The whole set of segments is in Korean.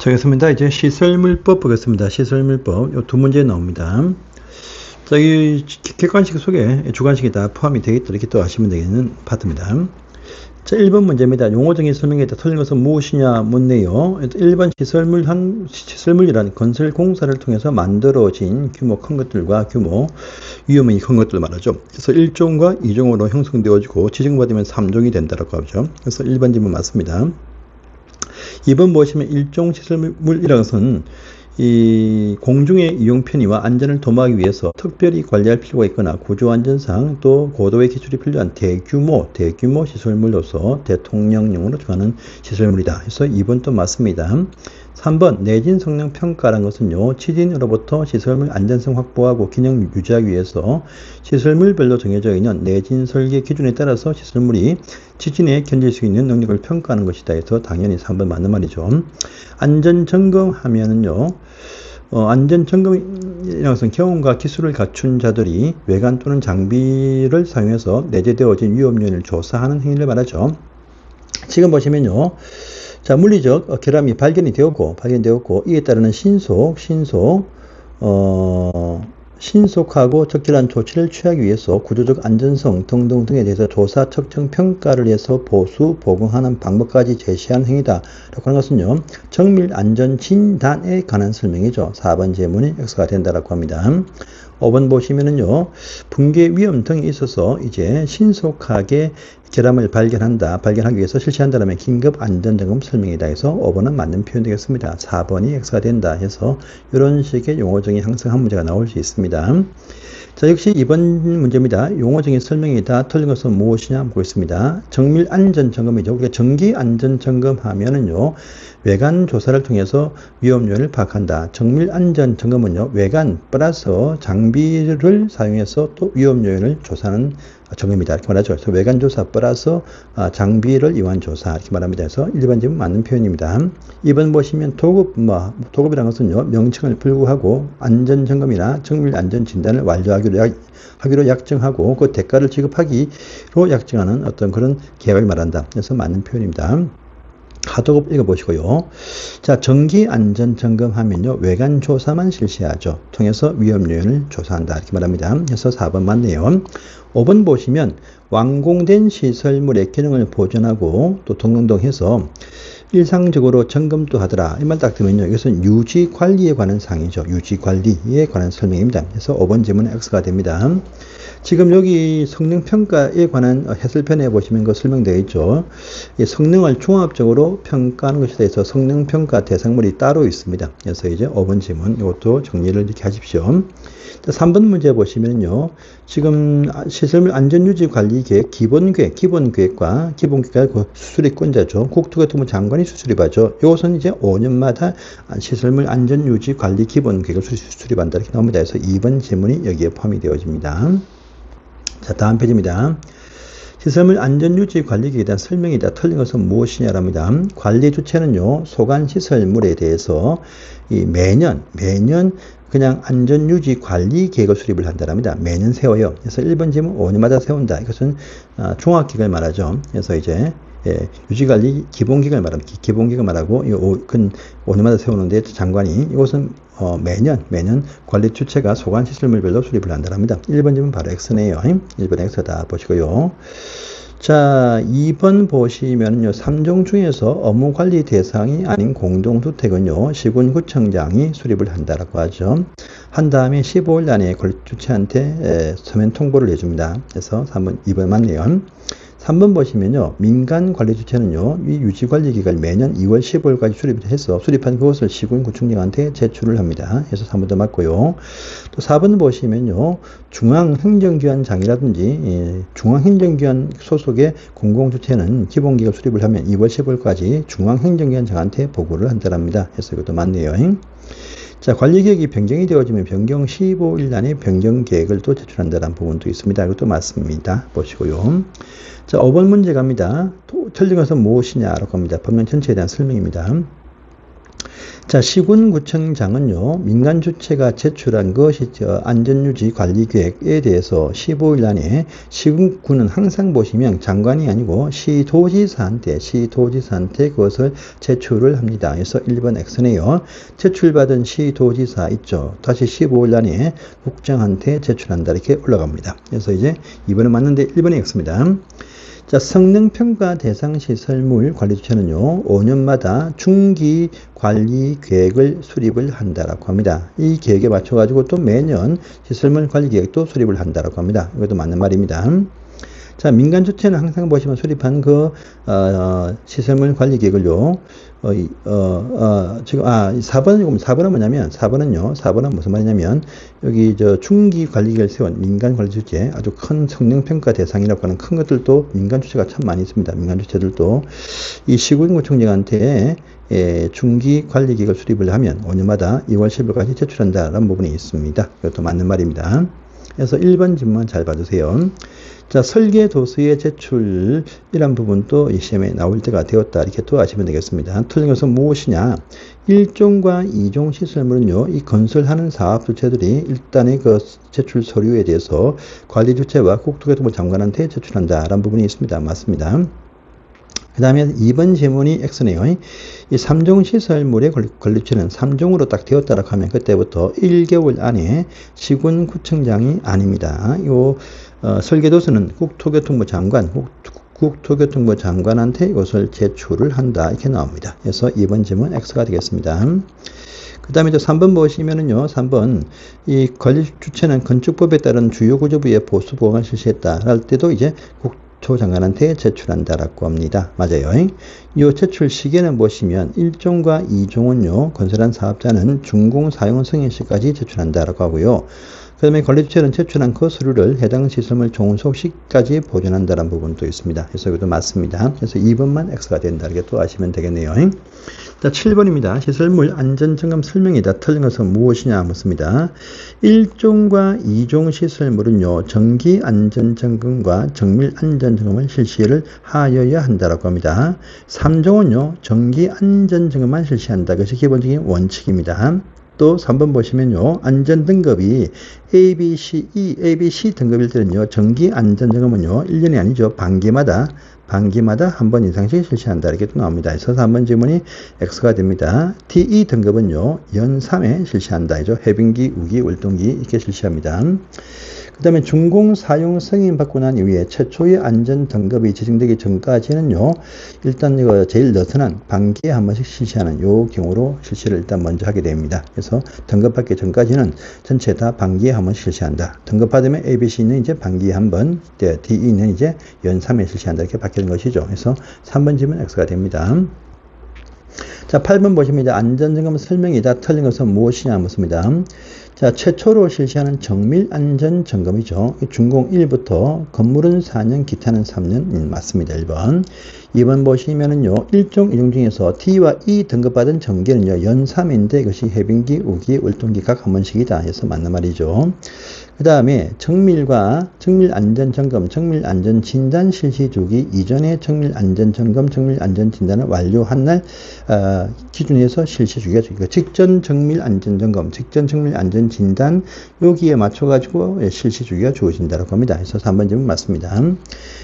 정했습니다. 이제 시설물법 보겠습니다. 시설물법 요두 문제 나옵니다. 자, 이 객관식 속에 주관식이 다 포함이 되겠다 이렇게 또 아시면 되겠는 파트입니다. 자, 1번 문제입니다. 용어 등의 설명에 따라 틀린 것은 무엇이냐 묻네요. 1번 시설물 한, 시설물이란 건설 공사를 통해서 만들어진 규모 큰 것들과 규모 위험이 큰 것들 말하죠. 그래서 1종과 2종으로 형성되어지고 지정받으면 3종이 된다고 하죠. 그래서 1번 질문 맞습니다. 2번 보시면 일종 시설물이라는 것은 이 공중의 이용 편의와 안전을 도모하기 위해서 특별히 관리할 필요가 있거나 구조 안전상 또 고도의 기술이 필요한 대규모 대규모 시설물로서 대통령령으로 정하는 시설물이다. 그래서 2번 또 맞습니다. 3번 내진 성능 평가라는 것은요. 지진으로부터 시설물 안전성 확보하고 기능 유지하기 위해서 시설물별로 정해져 있는 내진 설계 기준에 따라서 시설물이 지진에 견딜 수 있는 능력을 평가하는 것이다 해서 당연히 3번 맞는 말이죠. 안전 점검하면은요. 어, 안전 점검이라는 것은 경험과 기술을 갖춘 자들이 외관 또는 장비를 사용해서 내재되어진 위험 요인을 조사하는 행위를 말하죠. 지금 보시면요. 자, 물리적 어, 결함이 발견이 되었고, 발견되었고, 이에 따르는 신속, 신속, 어, 신속하고 적절한 조치를 취하기 위해서 구조적 안전성 등등 등에 대해서 조사, 측정, 평가를 해서 보수, 보강하는 방법까지 제시한 행위다. 라고 하는 것은요, 정밀 안전 진단에 관한 설명이죠. 4번 제문이 X가 된다라고 합니다. 5번 보시면은요, 붕괴 위험 등이 있어서 이제 신속하게 결함을 발견한다, 발견하기 위해서 실시한다면 긴급 안전점검 설명이다 해서 5번은 맞는 표현 되겠습니다. 4번이 X가 된다 해서 이런 식의 용어 중에 항상 한 문제가 나올 수 있습니다. 자, 역시 이번 문제입니다. 용어적인 설명이다. 틀린 것은 무엇이냐 보고 있습니다. 정밀 안전 점검이죠. 우리가 정기 안전 점검 하면은요. 외관 조사를 통해서 위험 요인을 파악한다. 정밀 안전 점검은요. 외관 플러스 장비를 사용해서 또 위험 요인을 조사하는 정의입니다. 이렇게 말하죠. 그래서 외관 조사 플러스 아, 장비를 이용한 조사 이렇게 말합니다. 그래서 일반적으로 맞는 표현입니다. 2번 보시면 도급 뭐 도급이라는 것은요. 명칭을 불구하고 안전 점검이나 정밀 안전 진단을 완료하기로 약, 하기로 약정하고 그 대가를 지급하기로 약정하는 어떤 그런 계약을 말한다. 그래서 맞는 표현입니다. 하도급 읽어보시고요. 자, 정기 안전 점검 하면요. 외관 조사만 실시하죠. 통해서 위험 요인을 조사한다. 이렇게 말합니다. 그래서 4번 맞네요. 5번 보시면 완공된 시설물의 기능을 보존하고 또 동등동해서 일상적으로 점검도 하더라. 이 말 딱 들으면요. 이것은 유지 관리에 관한 사항이죠. 유지 관리에 관한 설명입니다. 그래서 5번 질문은 X가 됩니다. 지금 여기 성능 평가에 관한 해설편에 보시면 그 설명되어 있죠. 성능을 종합적으로 평가하는 것에 대해서 성능 평가 대상물이 따로 있습니다. 그래서 이제 5번 질문 이것도 정리를 이렇게 하십시오. 3번 문제 보시면요. 지금 시설물 안전 유지 관리 계획 기본 계획, 기본 계획과 기본 계획과 그 수수리권자죠. 국토교통부 장관이 수수리하죠. 이것은 이제 5년마다 시설물 안전 유지 관리 기본 계획을 수수리한다 이렇게 나옵니다. 그래서 2번 질문이 여기에 포함이 되어집니다. 자, 다음 페이지입니다. 시설물 안전유지 관리계획에 대한 설명이다. 틀린 것은 무엇이냐랍니다. 관리 주체는요, 소관 시설물에 대해서 이 매년, 매년 그냥 안전유지 관리 계획을 수립을 한다랍니다. 매년 세워요. 그래서 1번 질문 5년마다 세운다. 이것은 아, 종합기간을 말하죠. 그래서 이제 예, 유지관리 기본기간을 말합니다. 기본기간 말하고 이 오, 근 5년마다 세우는데 장관이 이것은 어, 매년 매년 관리 주체가 소관 시설물별로 수립을 한다랍니다. 1번 질문 바로 X네요. 1번 X다 보시고요. 자, 2번 보시면요. 3종 중에서 업무 관리 대상이 아닌 공동주택은요. 시군구청장이 수립을 한다라고 하죠. 한 다음에 15일 안에 관리주체한테 서면 통보를 해줍니다. 그래서 3번, 2번 맞네요. 3번 보시면요. 민간 관리 주체는요. 이 유지 관리 기간 매년 2월 15일까지 수립을 해서 수립한 그것을 시군 구청장한테 제출을 합니다. 그래서 3번 도 맞고요. 또 4번 보시면요. 중앙행정기관장이라든지 예, 중앙행정기관 소속의 공공주체는 기본기업 수립을 하면 2월 15일까지 중앙행정기관장한테 보고를 한다랍니다. 그래서 이것도 맞네요. 자, 관리계획이 변경이 되어지면 변경 15일 안에 변경 계획을 또 제출한다는 부분도 있습니다. 이것도 맞습니다. 보시고요. 자, 5번 문제 갑니다. 것은 무엇이냐라고 합니다. 법령 전체에 대한 설명입니다. 자, 시군구청장은요, 민간 주체가 제출한 것이 저 안전유지 관리 계획에 대해서 15일 안에 시군구는 항상 보시면 장관이 아니고 시도지사한테, 시도지사한테 그것을 제출을 합니다. 그래서 1번 X네요. 제출받은 시도지사 있죠. 다시 15일 안에 국장한테 제출한다. 이렇게 올라갑니다. 그래서 이제 2번은 맞는데 1번이 X입니다. 자, 성능평가 대상 시설물 관리 주체는요, 5년마다 중기 관리 계획을 수립을 한다라고 합니다. 이 계획에 맞춰가지고 또 매년 시설물 관리 계획도 수립을 한다라고 합니다. 이것도 맞는 말입니다. 자, 민간 주체는 항상 보시면 수립한 그, 어, 어, 시설물 관리 계획을요, 어, 어, 어, 지금, 아, 4번은, 4번은 뭐냐면, 4번은요, 4번은 무슨 말이냐면, 여기 저 중기 관리 계획을 세운 민간 관리 주체, 아주 큰 성능평가 대상이라고 하는 큰 것들도 민간 주체가 참 많이 있습니다. 민간 주체들도. 이 시군구청장한테 예, 중기 관리 계획을 수립을 하면 5년마다 2월 10일까지 제출한다라는 부분이 있습니다. 이것도 맞는 말입니다. 그래서 1번 질문 잘 봐주세요. 자, 설계 도서의 제출이란 부분도 이 시험에 나올 때가 되었다. 이렇게 또 아시면 되겠습니다. 틀린 것은 무엇이냐? 1종과 2종 시설물은요, 이 건설하는 사업 주체들이 일단의 그 제출 서류에 대해서 관리 주체와 국토교통부 장관한테 제출한다라는 부분이 있습니다. 맞습니다. 그 다음에 2번 질문이 X네요. 이 3종 시설물의 건립체는 3종으로 딱 되었다라고 하면 그때부터 1개월 안에 시군구청장이 아닙니다. 요 어, 설계도서는 국토교통부 장관, 국, 토교통부 장관한테 이것을 제출을 한다. 이렇게 나옵니다. 그래서 이번 질문 X가 되겠습니다. 그 다음에 이제 3번 보시면은요, 3번, 이 관리 주체는 건축법에 따른 주요 구조부의 보수 보강을 실시했다. 할 때도 이제 국 토 장관한테 제출한다라고 합니다. 맞아요. 이 제출 시기는 보시면 1종과 2종은요, 건설한 사업자는 준공 사용 승인 시까지 제출한다라고 하고요. 그 다음에 관리주체는 제출한 그 서류를 해당 시설물 종속 시까지 보존한다는 부분도 있습니다. 그래서 이것도 맞습니다. 그래서 2번만 X가 된다. 이렇게 또 아시면 되겠네요. 자, 7번입니다. 시설물 안전점검 설명이다. 틀린 것은 무엇이냐 묻습니다. 1종과 2종 시설물은요, 정기 안전점검과 정밀 안전점검을 실시를 하여야 한다라고 합니다. 3종은요, 정기 안전점검만 실시한다. 그것이 기본적인 원칙입니다. 또 3번 보시면요. 안전 등급이 A, B, C, E, A, B, C 등급일 때는요. 정기 안전점검은요. 1년이 아니죠. 반기마다 반기마다 한 번 이상씩 실시한다. 이렇게 또 나옵니다. 그래서 3번 질문이 X가 됩니다. TE 등급은요. 연 3회 실시한다. 이죠. 해빙기, 우기, 월동기 이렇게 실시합니다. 그 다음에 준공 사용 승인 받고 난 이후에 최초의 안전 등급이 지정되기 전까지는요, 일단 이거 제일 느슨한 반기에 한 번씩 실시하는 요 경우로 실시를 일단 먼저 하게 됩니다. 그래서 등급 받기 전까지는 전체 다 반기에 한 번 실시한다. 등급 받으면 ABC는 이제 반기에 한 번, DE는 이제 연 3회 실시한다. 이렇게 바 뀌는 것이죠. 그래서 3번 질문 X가 됩니다. 자, 8번 보시면 이제 안전점검 설명이다. 틀린 것은 무엇이냐 묻습니다. 자, 최초로 실시하는 정밀 안전 점검이죠. 준공 1부터 건물은 4년, 기타는 3년 음, 맞습니다. 1번. 2번 보시면은요. 1종 2종 중에서 T와 E 등급받은 전기는요. 연 3인데 이것이 해빙기, 우기, 월동기 각 한 번씩이다 해서 맞는 말이죠. 그 다음에 정밀과 정밀 안전 점검, 정밀 안전 진단 실시 주기 이전에 정밀 안전 점검, 정밀 안전 진단을 완료한 날 어, 기준에서 실시 주기가 주기가 직전 정밀 안전 점검, 직전 정밀 안전 진단 여기에 맞춰 가지고 실시 주기가 주어진다고 합니다. 그래서 3번 질문 맞습니다.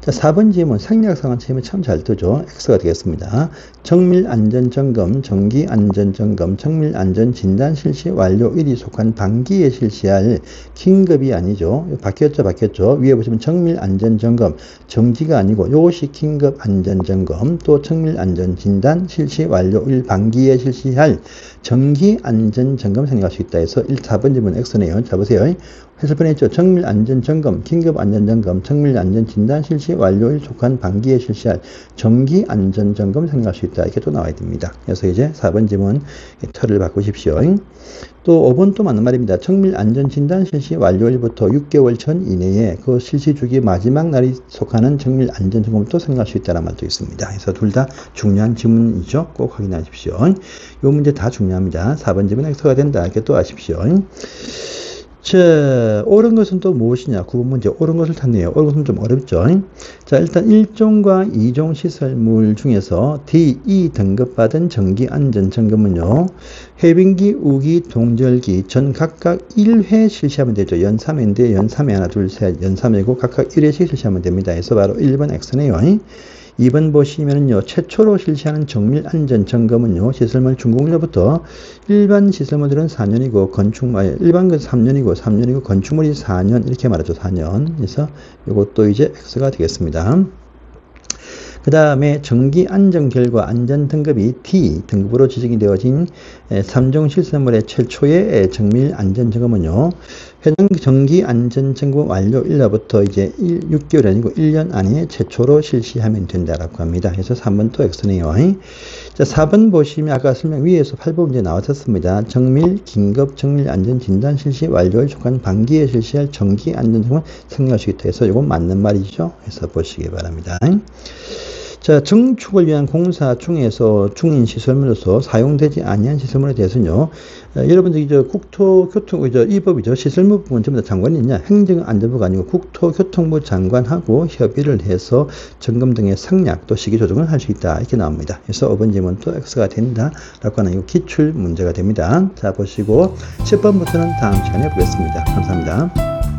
자, 4번 질문 생략상황 체험에 참잘 뜨죠. X가 되겠습니다. 정밀 안전 점검, 정기 안전 점검, 정밀 안전 진단 실시 완료일이 속한 반기에 실시할 긴급 긴급이 아니죠. 바뀌었죠, 바뀌었죠. 위에 보시면 정밀 안전 점검, 정지가 아니고 요것이 긴급 안전 점검, 또 정밀 안전 진단 실시 완료일 반기에 실시할 정기 안전 점검 생각할 수 있다 해서 1, 4번 질문 X네요. 자 보세요. 해설편에 있죠. 정밀 안전 점검, 긴급 안전 점검, 정밀 안전 진단 실시 완료일 속한 반기에 실시할 정기 안전 점검 생각할 수 있다. 이렇게 또 나와야 됩니다. 그래서 이제 4번 질문 틀을 바꾸십시오. 또 5번 또 맞는 말입니다. 정밀 안전 진단 실시 완료 일부터 6개월 전 이내에 그 실시 주기 마지막 날이 속하는 정밀 안전 점검을 또 생각할 수 있다는 말도 있습니다. 그래서 둘 다 중요한 질문이죠. 꼭 확인하십시오. 이 문제 다 중요합니다. 4번 질문 X가 된다. 이렇게 또 아십시오. 자, 옳은 것은 또 무엇이냐? 9번 문제. 옳은 것을 찾네요. 옳은 것은 좀 어렵죠. 자, 일단 1종과 2종 시설물 중에서 D, E 등급 받은 정기안전 점검은요, 해빙기, 우기, 동절기 전 각각 1회 실시하면 되죠. 연 3회인데, 연 3회 하나, 둘, 셋, 연 3회고 각각 1회씩 실시하면 됩니다. 그래서 바로 1번 X네요. 2번 보시면은요, 최초로 실시하는 정밀 안전 점검은요, 시설물 준공료부터 일반 시설물들은 4년이고, 건축, 아니, 일반 건 3년이고, 3년이고, 건축물이 4년, 이렇게 말하죠, 4년. 그래서 이것도 이제 X가 되겠습니다. 그 다음에 정기 안전 결과 안전 등급이 D 등급으로 지정이 되어진 3종 시설물의 최초의 정밀 안전 점검은요. 해당 정기 안전 점검 완료 일로부터 이제 1, 6개월 아니고 1년 안에 최초로 실시하면 된다라고 합니다. 그래서 3번 또 X네요. 자, 4번 보시면 아까 설명 위에서 8번 문제 나왔었습니다. 정밀 긴급 정밀 안전 진단 실시 완료를 촉한 반기에 실시할 정기 안전 점검 있다 해서 이건 맞는 말이죠. 해서 보시기 바랍니다. 자, 증축을 위한 공사 중에서 중인 시설물로서 사용되지 아니한 시설물에 대해서는요, 어, 여러분들 이제 국토교통, 이제 이 법이죠. 시설물 부분 전부 다 장관이 있냐? 행정안전부가 아니고 국토교통부 장관하고 협의를 해서 점검 등의 생략 또 시기 조정을 할 수 있다. 이렇게 나옵니다. 그래서 5번 질문 또 X가 된다. 라고 하는 이 기출 문제가 됩니다. 자, 보시고 10번부터는 다음 시간에 보겠습니다. 감사합니다.